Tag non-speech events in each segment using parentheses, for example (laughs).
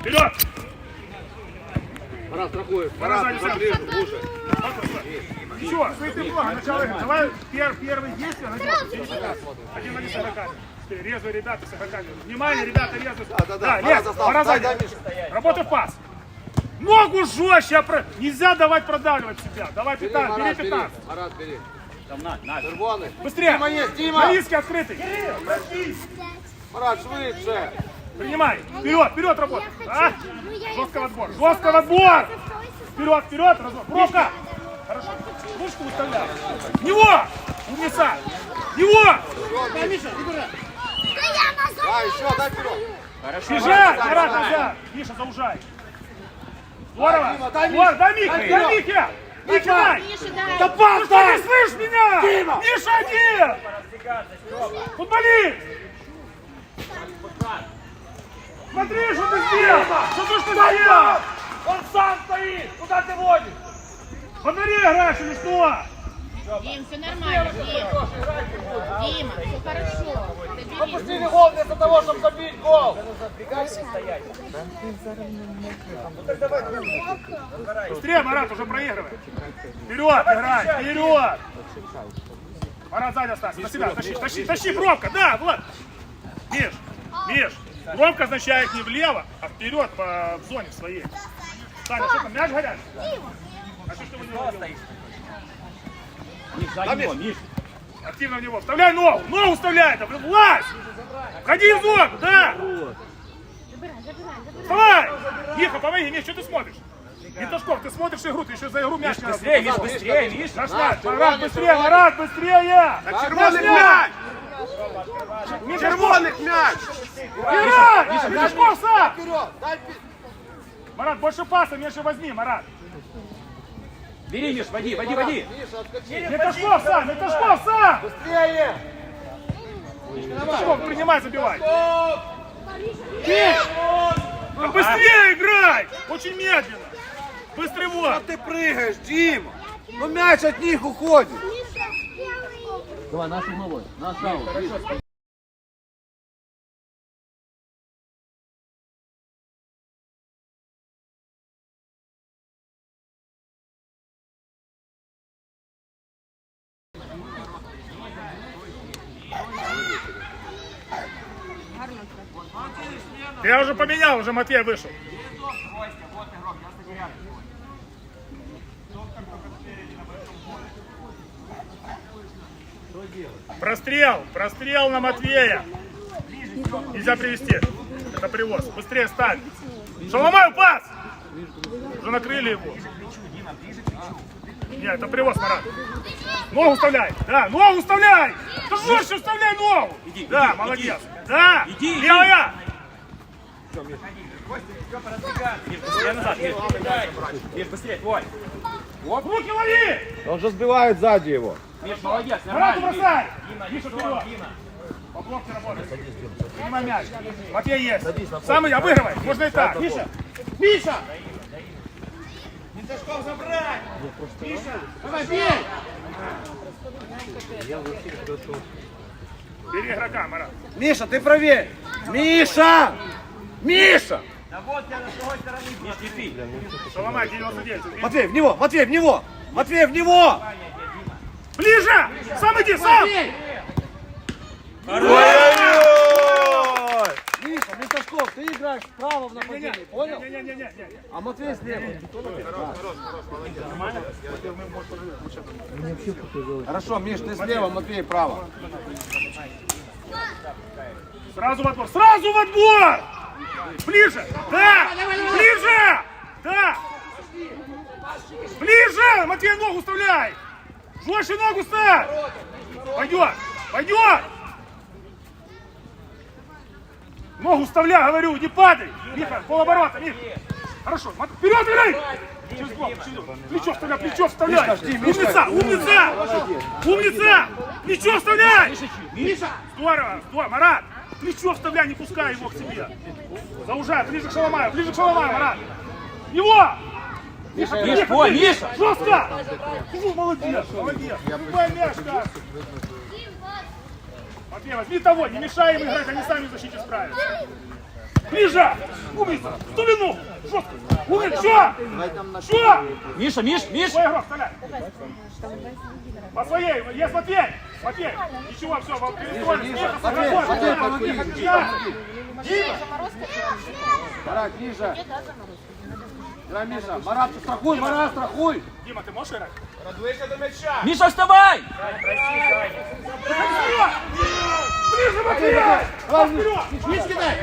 Вперед! Марат, страхуешь. Марат, Марат, сзади, ближе, сзади. лучше. Все, свои ты плохо. Начало игры. Давай пер, первые действия найдем. Один на один с игроками. Теперь Резвые ребята с игроками. Внимание, ребята, резвые. Да, да, да. Застал. пора Миша. Работай в пас. Ногу жестче. опро- Нельзя давать продавливать себя. Давай Бери, 15, бери Марат, бери. 15. Марат, бери. Там на, на. Червоний. Быстрее. Дима есть, Дима. На риске открытый. Марат, швидше. Принимай. Вперед, вперед работай. А? Жестко в отбор. Жестко в отбор. Вперед, вперед. Разворот. Бровка. Хорошо. Ручку выставляй. В Него. Умница. В Него. Да, еще, дай вперед. Бежать. Марат, назад. Миша, заужай. Здорово. Здорово. Дай Михе. Дай Дай вперед. Михе. Михе, дай. Да Ты не слышишь меня? Миша один. Футболист. Смотри, что ты сделал. Что ты что сделал? Он сам стоит. Куда ты водишь? Во дворе играешь или что? Дим, все нормально, Дим. Дима, все хорошо. Соберись. Пустили гол вместо того, чтобы забить гол. Быстрее, Марат, уже проигрывает. Вперед, играй, вперед. Марат сзади остался. На себя, тащи, тащи, тащи, бровка, да, Влад. Миш, Миш, бровка означает не влево, а вперед по зоне своей. Саня, что там, мяч горячий? А что ты в него делаешь? Миш, за него, Миш. Активно в него. Вставляй ногу, ногу вставляй, да, влазь. Входи в зону, да. Вставай. Тихо, помоги, Миш, что ты смотришь? Виташков, ты смотришь игру, ты еще за игру мяч не Быстрее. Миш, быстрее, Миш. Наш На, мяч, Марат, быстрее. Марат, быстрее! На червоный мяч. Червоный мяч. Сам! Вперед. Дай пи- Марат, больше паса, меньше возьми, Марат. Бери, Миш, води, води, води. Миша, откачи. Виташков сам, Виташков сам! Быстрее. Виташков, принимай, забивай. Да быстрее играй! Очень медленно. Быстрый Что вот. ты прыгаешь, Дима? Ну мяч от них уходит. Давай, нашу новую, нашу новую. Я уже поменял, уже Матвей вышел. Прострел, прострел на Матвея. Нельзя привести. Это привоз. Быстрее ставь. Шаломаю пас! Уже накрыли его. Нет, это привоз, Марат. Ногу вставляй. Да, ногу вставляй. Да жестче вставляй ногу. Иди, да, иди, молодец. Да, Иди, иди. левая. Миш, быстрее назад, Миш. Миш, быстрее, твой. Руки лови. Он же сбивает сзади его. Миш, молодец, нормально. бросай. Дима, Миша, вперед. Дима. По блоке работай. Принимай мяч. Матвей есть. Самый обыгрывай. Можно и так. Миша. Миша. Миташков забрать. Миша. Давай, бей. Бери игрока, Марат. Миша, ты проверь. Миша! Миша! Миш, не пей. Соломай, 99. Матвей, в него! Матвей, в него! Матвей, в него! Ближе. Сам иди, сам. Миша, Миташков, ты играешь справа в нападении, понял? Не-не-не-не. А Матвей слева. Хорошо, Миш, ты слева, Матвей право. Сразу в отбор. Сразу в отбор. Ближе. Да. Ближе. Да. Ближе. Матвей, ногу вставляй. Жестче ногу ставь. Пойдет. Пойдет. Ногу вставляй, говорю, не падай. Миха, полоборота, Миха. Хорошо. Вперед, играй. Через блок, через- Плечо вставляй, плечо вставляй. Умница, умница. Умница. Плечо вставляй. Миша. Здорово, здорово. Марат, плечо вставляй, не пускай его к себе. Заужай, ближе к Шаломаю, ближе к Шаломаю, Марат. Его. Миша, Миш, Миша, твой, Миша. Миша. Жестко. Ну, молодец, молодец. Любой мяч, да. Матвей, возьми того, не мешай им играть, они сами в защите справятся. Ближе! Умница! Стулину! Жестко! Умница! Все! Все! Міша, Міш, Міш! Свой игрок, стреляй! По своей! Есть Матвей! Матвей! Ничего, все, вам перестроили! Матвей, Матвей, помоги, помоги, помоги. Дима! Марат, ниже. Играй, Миша. Марат, страхуй, Марат, страхуй. Дима, ты можешь играть? Міша, вставай! Ближе, Матвей! Давай, Вперед! Миш, кидай.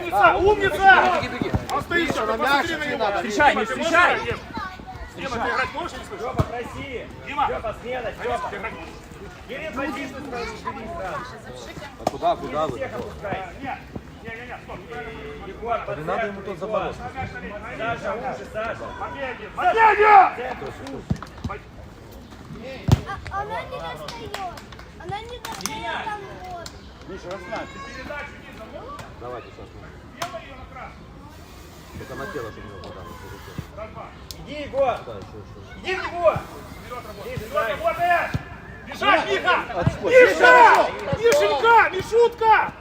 Умница! Умница! Беги, беги. Он стоит Миша, еще, на мяч посмотри на него. надо. Встречай, не можешь встречай. Дима? Ты играть можешь или слышишь? Степа, проси. Дима, Степа, смело, Степа. Кирилл, позицию сразу бери сразу. А куда, куда вы? Всех опускай. Егор, под надо ему тут заборот. Саша, лучше, Саша. Один! А- Она не достает. Она не достает там вот. Давайте сейчас. Только на тело, чтобы не попадало. Иди, Егор. Иди в него. Ниже, дай. Работает! Бежать, Миха! Миша! Мишенька! Мишутка!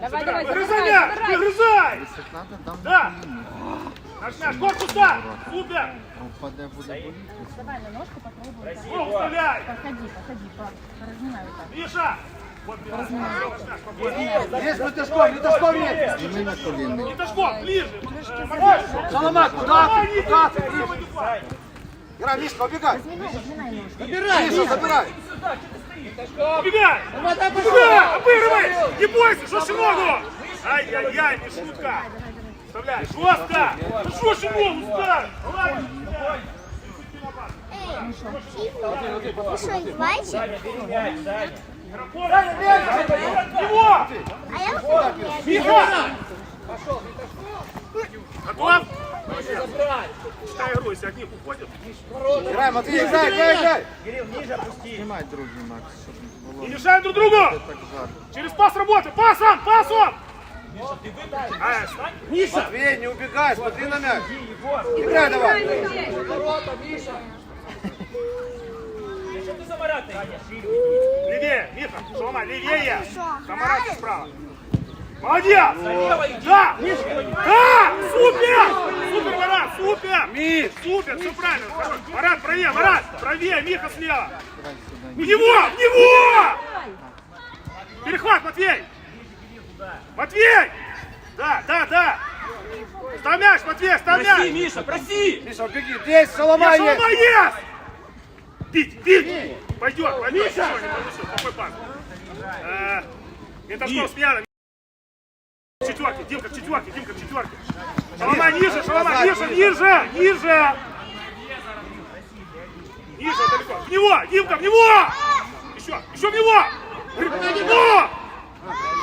Давай, давай, Выгрызай мяч! Выгрызай! Да! Наш мяч, корпус, да! Супер! Давай на ножку попробуй. так. Ногу вставляй! Подходи, подходи, по- поразминай вот так. Миша! Наш. Есть Матюшков, Матюшков есть. Не Ташков, ближе! Э! Соломат, куда ты? Миша, Куда ты? Играй, Мишка, убегай. Миша, забирай. Убегай! Убегай! Обыгрывай! Не бойся, шуши ногу! Ай-яй-яй, не шутка! Вставляй! Жестко! Ну что ж ногу ставь! Ладно, мяч, Саня. Его! А я Миха! Готов? Читай игру, если от них уходит. Играй, Матвей, играй, играй, играй. Кирилл, ниже опусти. Не мешаем друг другу! Через пас работы! Пасом! Пасом! А, Матвей, не убегай, смотри на мяч. Играй давай. (laughs) Что ты за Марата идешь? Левее, Миха, Шома, левее! Самарат справа. Молодец! Да! Да! Супер! Супер, Марат, супер! Миш. Супер, все правильно. Марат, правее, Марат, правее, Миха слева. В него, в него! Перехват, Матвей! Матвей! Да, да, да! Мяч, Матвей, ставь Проси, мяч! Міша, проси! Миша, убеги. Здесь Солома Я есть. Шалома есть! Бить, бить! Пойдет, пойдет. Получил. Какой пас? Э, Ментовского смяна. Четверке, Димка в четверке, Димка в четверке. Шалома ниже, Шалома ниже, ниже, ниже! Ниже, далеко. В него, Димка, в него! Еще, еще в него! Него!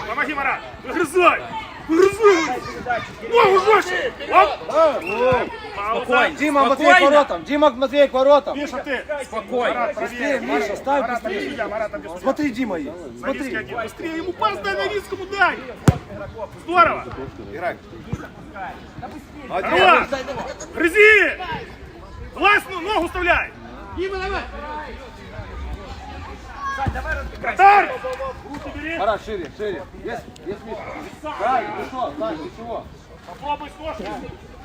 Помоги, Марат! Выгрызай! Выгрызай! Ногу жестче! Оп! Пауза! Дима, Матвей к Спокойно. воротам. Дима, Матвей к воротам. Миша, ты! Спокойно. Правее. Миша, ставь быстрее. судья. Смотри, Дима есть. Смотри. Быстрее ему пас дай Новицкому дай! Здорово! Играй. Здорово! Грызи! Власть ну, ногу вставляй! Вратарь! Руки бери! Марат, шире, шире. Есть, есть Миша. Да, ты что, Сань, ты чего? Попробуй с ножки!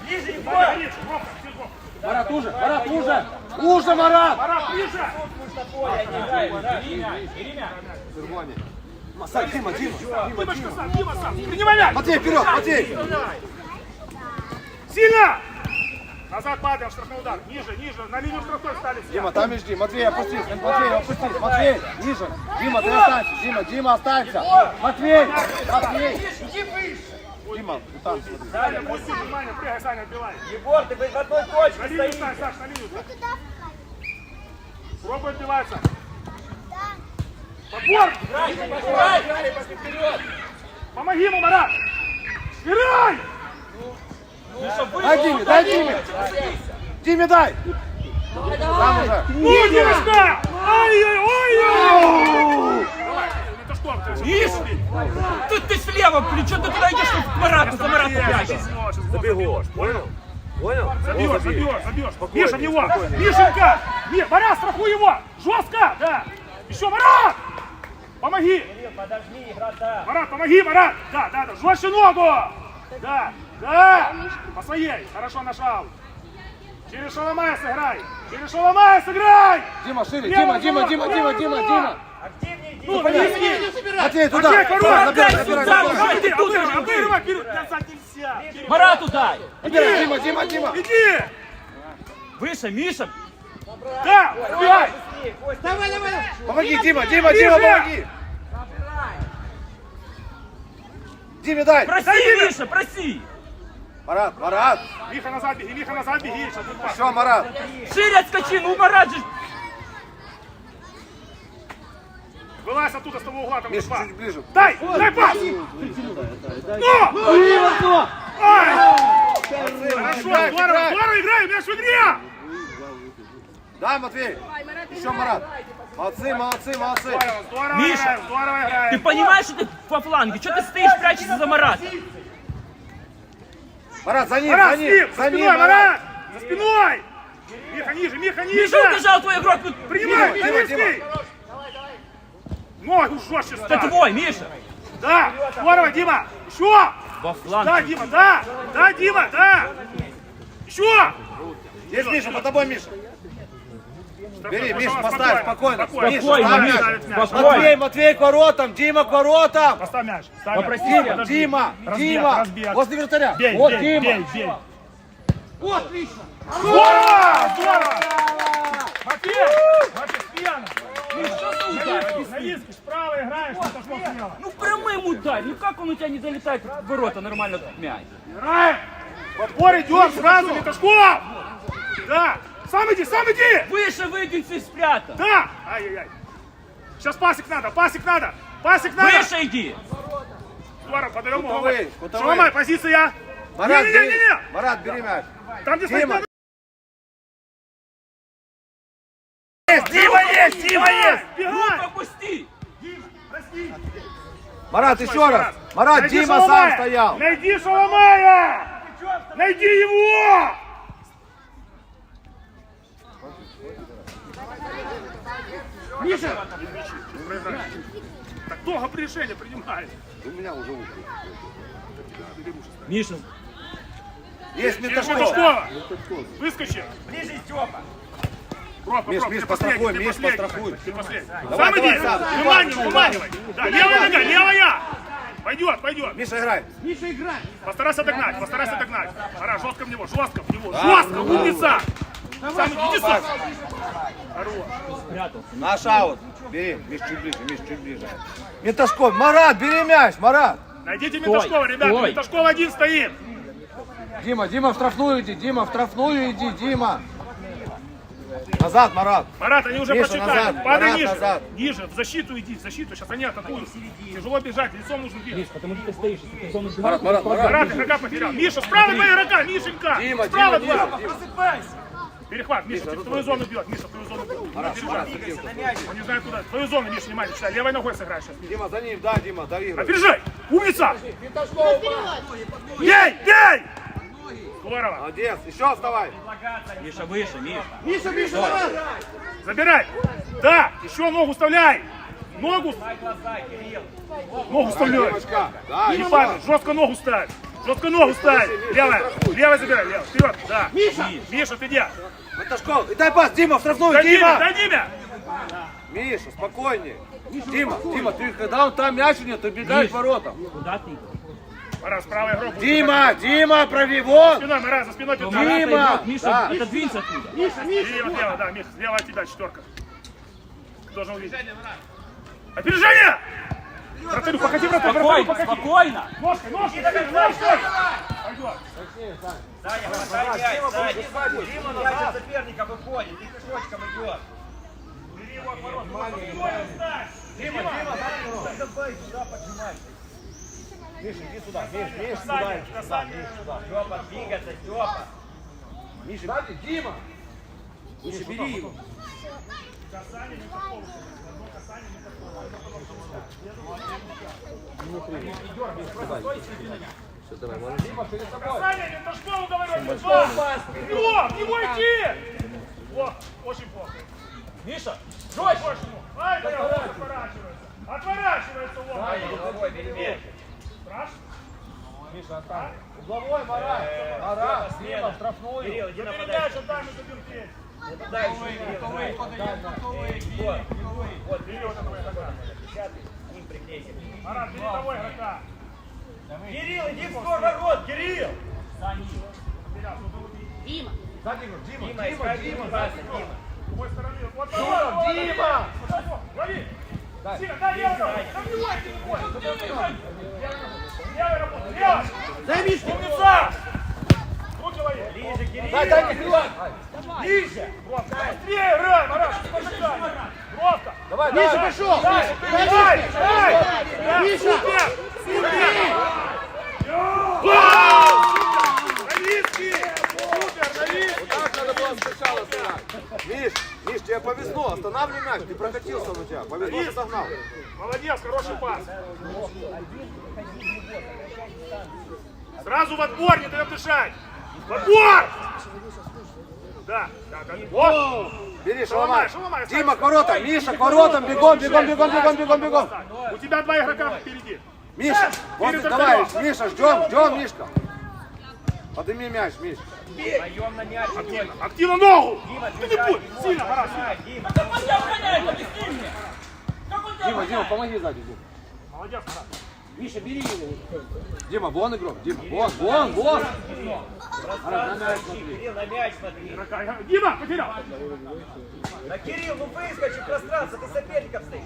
Ниже, Егор. Марат, уже, Марат, уже. Уже, Марат. Марат, ближе! Сань, Дима, Дима. Дима, Димочка Дима. Дима сам! Принимай мяч! Матвей, вперед, Матвей. Сильно! Назад падаем, штрафной удар. Ниже, ниже, на линию штрафной стали все. Дима, там и жди. Матвей, опустись. Матвей, опустись. Матвей, ниже. Дима, ты останься. Дима, Дима, останься. Матвей, Матвей. Дима, ты там смотри. Саня, пусти внимание, прыгай, Саня, отбивай. Егор, ты в одной На точке линию стоишь. стань, Саш, на линию стань. Пробуй отбиваться. Да. Подбор! Помоги ему, Марат! Играй! Дай Диме, дай Диме. Диме дай. Сам уже. Ну, девочка! Ай-яй-ой! Что, ты Миш! Тут ты слева, плечо, ты туда идешь, к Марату, за Марату прячешь. Забегешь, понял? Понял? Забьешь, забьешь, забьешь. Миша, в него! Мишенька! Ми- Марат, страхуй его! Жестко! Да! Еще Марат! Помоги! Подожди, игра да. Марат, помоги, Марат! Да, да, да, жестче ногу! Да, да! По своей, хорошо нашел. Через Шаломая сыграй! Через Шаломая сыграй! Дима, шире, Дима, Дима, Дима, Дима, Дима! Дима. Ну! Матвей, туда. Набирай, набирай, набирай. давай. Обыгрывай! Назад нельзя! Марату дай! Набирай, Дима, Дима, Дима. Иди! Выше, Миша! Да, убегай! Помоги, Дима, Дима! Дима, помоги. Диме дай. Проси, Миша, проси! Марат, Марат. Миха назад беги, Миха назад беги! Все, Марат. Шире отскочи, ну Марат же... Вылазь оттуда с того угла, там пас. чуть ближе. Дай, дай пас! Ну! Хорошо, здорово, играй. здорово, играй, мяч в игре! Дай, Матвей. Еще, Марат. Молодцы, молодцы, молодцы. Здорово, здорово Миша, играем, здорово играем. Ты понимаешь, что ты по фланге? Что ты стоишь, прячешься за Марата? Марат, за ним, Марат, за ним, за за ним, спиной, Марат. Марат! За спиной! Миха ниже, Миха ниже! Миша убежал твой игрок! Ну, Принимай, Дима, Новинский! Ногу жестче Это ставь! твой, Миша! Да, здорово, Дима! Еще! Во Да, фланг. Дима, да! Да, Дима, да! Еще! Есть Миша, под тобой, Миша. Бери, Миш, Спокойно, поставь, спокойно. спокойно. Миш, Спокойно, Миш, мяч. Матвей, спокойно. Матвей к воротам, Дима к воротам. Поставь мяч. Ставь Попроси. Дима, Подожди. Дима, Разбег, Дима. разбег. Возле вратаря. Бей, Вот бей, Дима. бей, бей. Здорово! Здорово! Матвей! Матвей, пьяно! На диске справа играешь, что ж смело. Ну прямым ударь! Ну как он у тебя не залетает в ворота нормально тут мяч? Играем! Подбор идем сразу, Виташков! Да! Сам иди, сам иди! Выше выдвинься и спрятал! Да! Ай-яй-яй! Сейчас пасик надо, пасик надо! Пасик надо! Выше иди! Здорово, подаем Кутовый, головой. кутовый. Шаломай, позиция! Марат, бери. Не-не-не-не! Марат, бери мяч. Там, где стоит Дима. Есть, Дима есть, Дима есть. Бегай! опусти! Марат, еще раз. Марат, Найди Дима сам Шаломая! стоял. Найди Шаломая! Найди его! Миша! Так долго решение принимает. У меня уже ухо. Миша, Есть Через Миташков. Шашкова! Выскочи! Ближе, Степа. Миш, Миш, пострахуй, Миш, пострахуй. Ты последний. Давай, Сам иди! Выманивай, выманивай! Да, левая нога, левая! Пойдет, пойдет! Миша, играй. Постарайся догнать, постарайся догнать. Пора, жестко в него, жестко в него, жестко, умница! Сам иди сам! Хорош. Наш аут. Бери, Миш, чуть ближе, Миш, чуть ближе. Миташков, Марат, бери мяч, Марат. Найдите Стой, Миташкова, ребята, стой. Миташков один стоит. Дима, Дима, в штрафную иди, Дима, в штрафную иди, Дима. Назад, Марат. Марат, они уже Миша, прочитали. назад, Падай Марат, ниже. назад. Ниже, в защиту иди, в защиту. Сейчас они атакуют. Тяжело бежать, лицом нужно бегать. Потому что ты стоишь, если ты зону Марат, Марат, Марат. Марат игрока потерял. Миша, справа два игрока, Мишенька. Дима, Справа Дима, два. Перехват, Миша, в твою зону бьет. Миша, в твою зону бьет. Надо держать. Он не знает куда. В Твою зону, Миша, внимание, читай. Левой ногой сыграй сейчас. Дима, за ним, да, Дима, доигрывай. Опережай! Умница! Бей! Бей! Здорово! Молодец, еще вставай. Миша, выше, Миша. Забирай! Да! Еще ногу вставляй! Ногу! Ногу вставляй! Да, Не падай! Жестко ногу ставь! Жестко ногу ставь! Левая! Левая забирай! Левая! Вперед! Да! Миша! Миша, ты где? Миташков, и дай пас, Дима, в штрафную, Дай! Дима. Дай Диме! Миша, спокойнее. Дима, Дима, ты когда он там мяч у него, ты бегаешь к воротам. Куда ты? Марат, справа игрок. будет. Дима, Дима, прави вон. Спиной, Марат, за спиной пятна. Дима. Миша, да. отодвинься оттуда. И вот лево, да, Миша, слева от тебя, четверка. Должен увидеть. Опережение! Вратарю, походи, вратарь, вратарю, Спокойно, походи. спокойно. Ножкой, ножкой, ножкой! Пойдет. Саня, мяч, Саня. Дима назад соперника выходит, и пешочком идет. Дима, Дима, Давай сюда поджимай. Миша, иди сюда, Миш, Миш, Саня, касание. Степа, двигаться, Степа. Миша, дай, Дима. Лучше бери его. Саня, не Ташкову говорю, не Ташкову. Его, в него идти! О, очень плохо. Миша, Жестче! Ай, да я вот поворачивается. Отворачивается он. Головой бери мяч. Страшно. Отстань. Угловой, Марат. Марат, Дима, в штрафную. Кирилл, иди нападай. мяч, отдай ему заберти. Нападай, Кирилл, играй. Эй, Вот, вот, Бери вот этого игрока. десятый, к ним пригнейся. Марат, бери того игрока. Кирилл, иди в сторону ворот, Кирилл! Дима, Сзади, Дима, Дима, Дима, Дима, Дима. Дима. С другой стороны. Вот, Дима, вот, вот, Дима! Лови. Дай. Сильно, дай левый. Забивай, телефон. Левый работай, левый. Займись! Умница. Руки лови. Ближе, Кирилл! Дай, дай, Кирилл! Ближе! Быстрее играй, Марат. Спасай. Бровка. Давай, Миша, давай. пошел. Дай, дай, дай. Да, Миша. Супер, супер. Новицкий. Супер, Новицкий. Так надо было сначала сыграть. Миш, Миш, тебе повезло, останавливай мяч, ты прокатился он у тебя, повезло, что догнал. Молодец, хороший пас. Сразу в отбор, не даем дышать. В отбор! Да, да, да. Вот. Бери, Шаломай, Шаломай. Дима, к воротам, Миша, к воротам, бегом, бегом, бегом, бегом, бегом, бегом. У тебя два игрока впереди. Миша, вот Перед давай. Миша, ждем, ждем, Мишка. Подними мяч, Миш. Даем на мяч, Дима. Активно ногу. Дима, Ты не будь. Сильно, двигай, сильно. Дима. Да он тебя объясни мне! Как Дима, Дима, помоги сзади, Дима. Молодец, Марат. Миша, бери его. Дима, вон игрок, Дима, вон, вон, вон. Пространство ищи, Кирилл, на мяч смотри. Дима, потерял. Да, Кирилл, ну выскочи в пространство, ты соперником стоишь.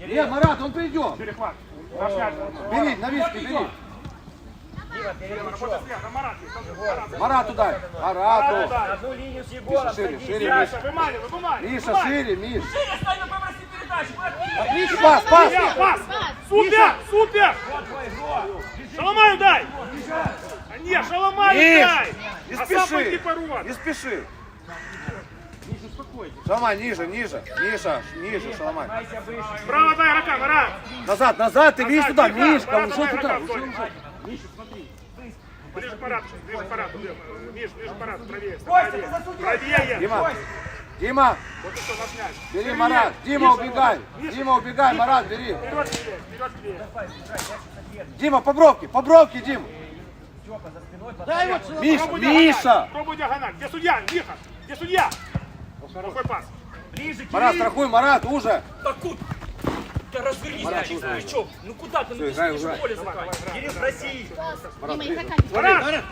Нет, Марат, он придет. Перехват. Мяч. Бери, на виски, бери. Марат. Марат. Марату. Одну линию с Егором, Миша, шире, шире, Яша, выманивай, выманивай. Миша, шире, Миш. Шире стань, Отлично, пас, пас. Пас. Супер, супер. Шаломаю дай. А нет, шаломаю дай. не А спеши, не спеши. Шаломай, ниже, ниже, Миша, ниже, Шаломай. Справа дай игрока, Марат. Назад, назад, ты видишь туда, Мишка, ушел туда, вдоль. ушел. Ближе к Марату, ближе к ближе. Миш, ближе к Марату, правее. Костя, ты Правее. засудил. Правее. Дима, Вот и что, наш мяч. бери. Марат, Дима, убегай, Дима, убегай. Марат, бери. Вперед вперед тебе. Дима, по бровке, по бровке, Дима. Степа за спиной, Дай вот, Пробуй Миша, Миша. Пробуй диагональ. Где судья? Тихо. Где судья? Плохой пас. ближе. Марат, страхуй, Марат, уже. Куда? Да развернись, ты плечом. Ну куда ты? Ну ты играй, сидишь играй. в поле заканчиваешь. Кирилл, спроси. Дима, игрока. Марат!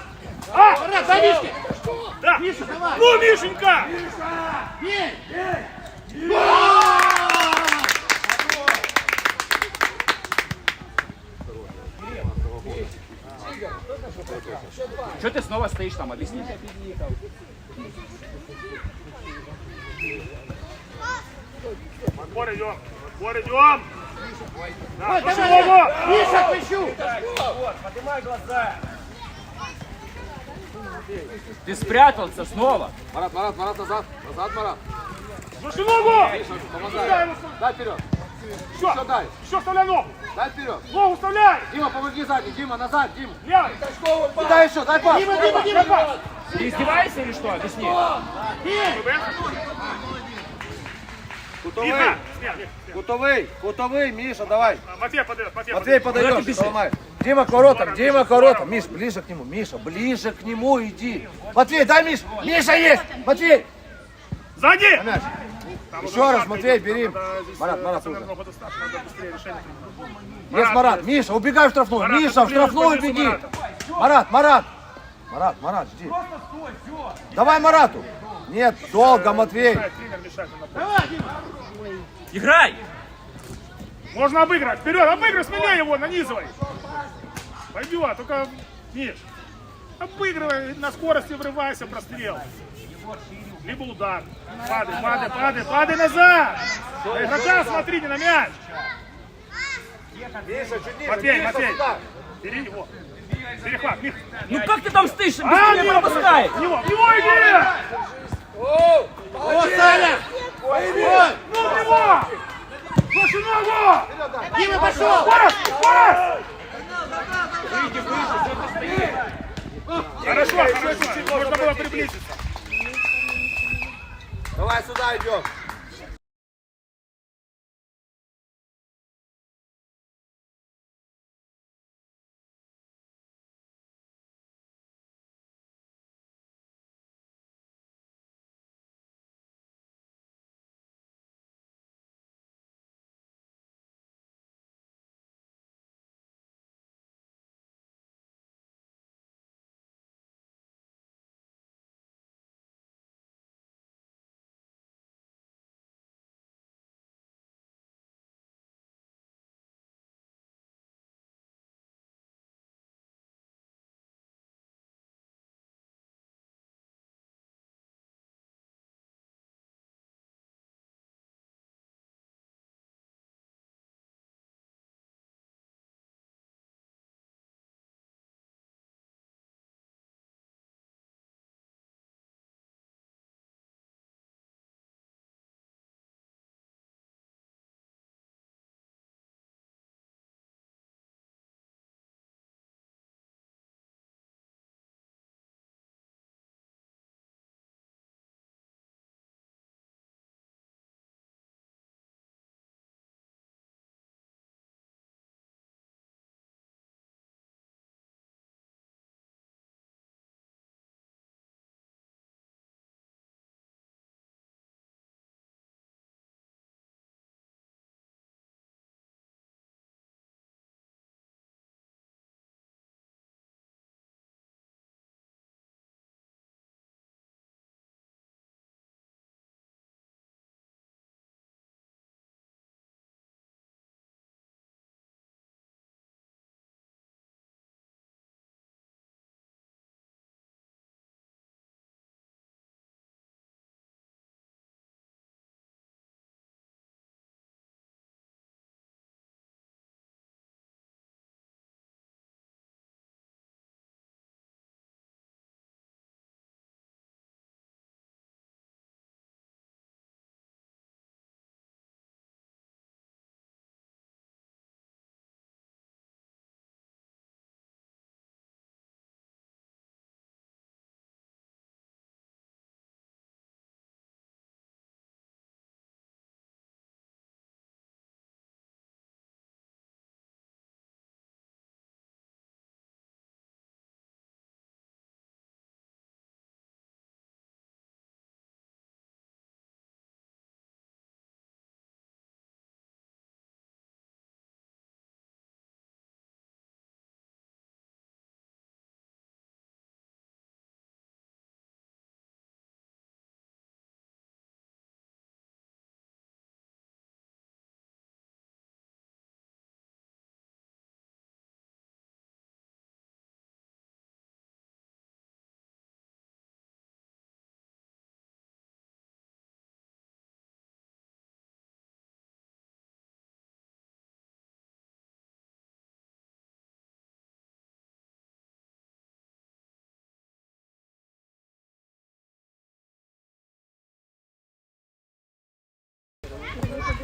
А! Марат, дай Мишке! Да! Миша, давай! Ну, Мишенька! Что ты снова стоишь там, объясни? В отбор идем! В отбор идем! Да, слушай его! Миша, кричу. Вот, поднимай глаза. Ты спрятался снова. Марат, Марат, Марат, назад, назад, Марат. Слушай ногу! Миша, Дай помогай. ему, Дай вперед, Еще! еще дай, Еще вставляй ногу! дай вперед. Ногу вставляй! Дима, помоги сзади, Дима, назад, Дима. Левый! Дай еще, дай пас. Дима, Дима, Дима! пас! Ты издеваешься или что? Объясни. Кутовый, Тихо! Кутовый, кутовый, Миша, давай. А, Матвей подает, Матвей Матвей бежишь? Шаломай. Дима к воротам, Дима к воротам. Миш, ближе к нему, Миша, ближе к нему иди. Матвей, дай Миш, Миша есть, Матвей. Сзади! Мяч. Еще раз, Матвей, бери. Марат, Марат, уже. Есть Марат, Миша, убегай в штрафную. Марат, Миша, в штрафную беги. Марат, Марат. Марат, Марат, жди. Давай Марату. Нет, долго, Матвей. На поле. Играй! Можно обыграть. Вперед, обыгрывай, смелее его, нанизывай. Пойдет, только, Миш, обыгрывай, на скорости врывайся, прострел. Либо удар. Падай, падай, падай, падай назад. На игрока смотри, не на мяч. Матвей, Матвей, бери его. Перехват, Мих. Ну как ты там стоишь? А, Быстрее нет, пропускай! него, него иди! О, Саня! Ну! Слушай ногу! Дима, пошел! Скорость, скорость! Хорошо, хорошо, можно было приблизиться. Давай сюда идем.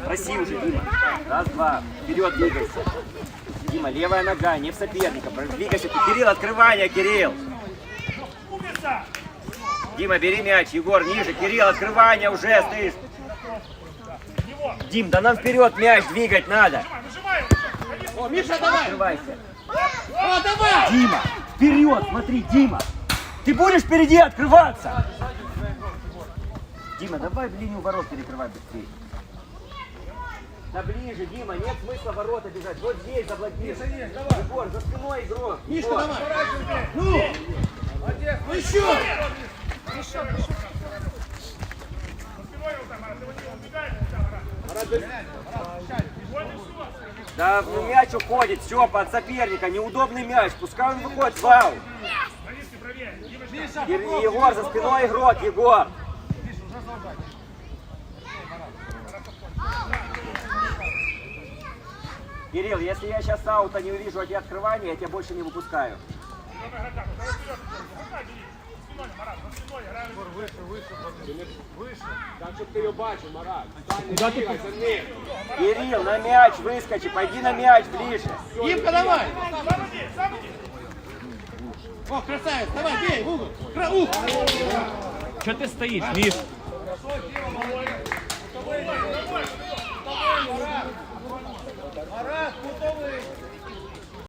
Проси уже, Дима. Раз, два. Вперед двигайся. Дима, левая нога, не в соперника. Двигайся. Кирилл, открывание, Кирилл. Умница! Дима, бери мяч. Егор, ниже. Кирилл, открывание уже стоишь. Дим, да нам вперед мяч двигать надо. О, Миша, давай! Открывайся. О, давай! Дима, вперед, смотри, Дима. Ты будешь впереди открываться. Дима, давай в линию ворот перекрывай быстрее. Да ближе, Дима, нет смысла ворота бежать. Вот здесь заблокируй. Егор, за спиной игрок. Мишка, Егор. давай! Ну! Ну еще! Не убегает, Марат. Да ну, мяч уходит, Степа, от соперника. Неудобный мяч. Пускай он выходит в аут. На низкий правее. Дима, Е- Егор, за спиной игрок, Егор. Кирилл, если я сейчас аута не увижу, а тебе открывание, я тебя больше не выпускаю. спиной, Марат, за спиной, играй. Кирилл, на мяч выскочи, пойди на мяч ближе. Димка, давай! Сам иди, сам иди. О, красавец, давай, бей, в угол! Кра- ух! Что ты стоишь, Миш?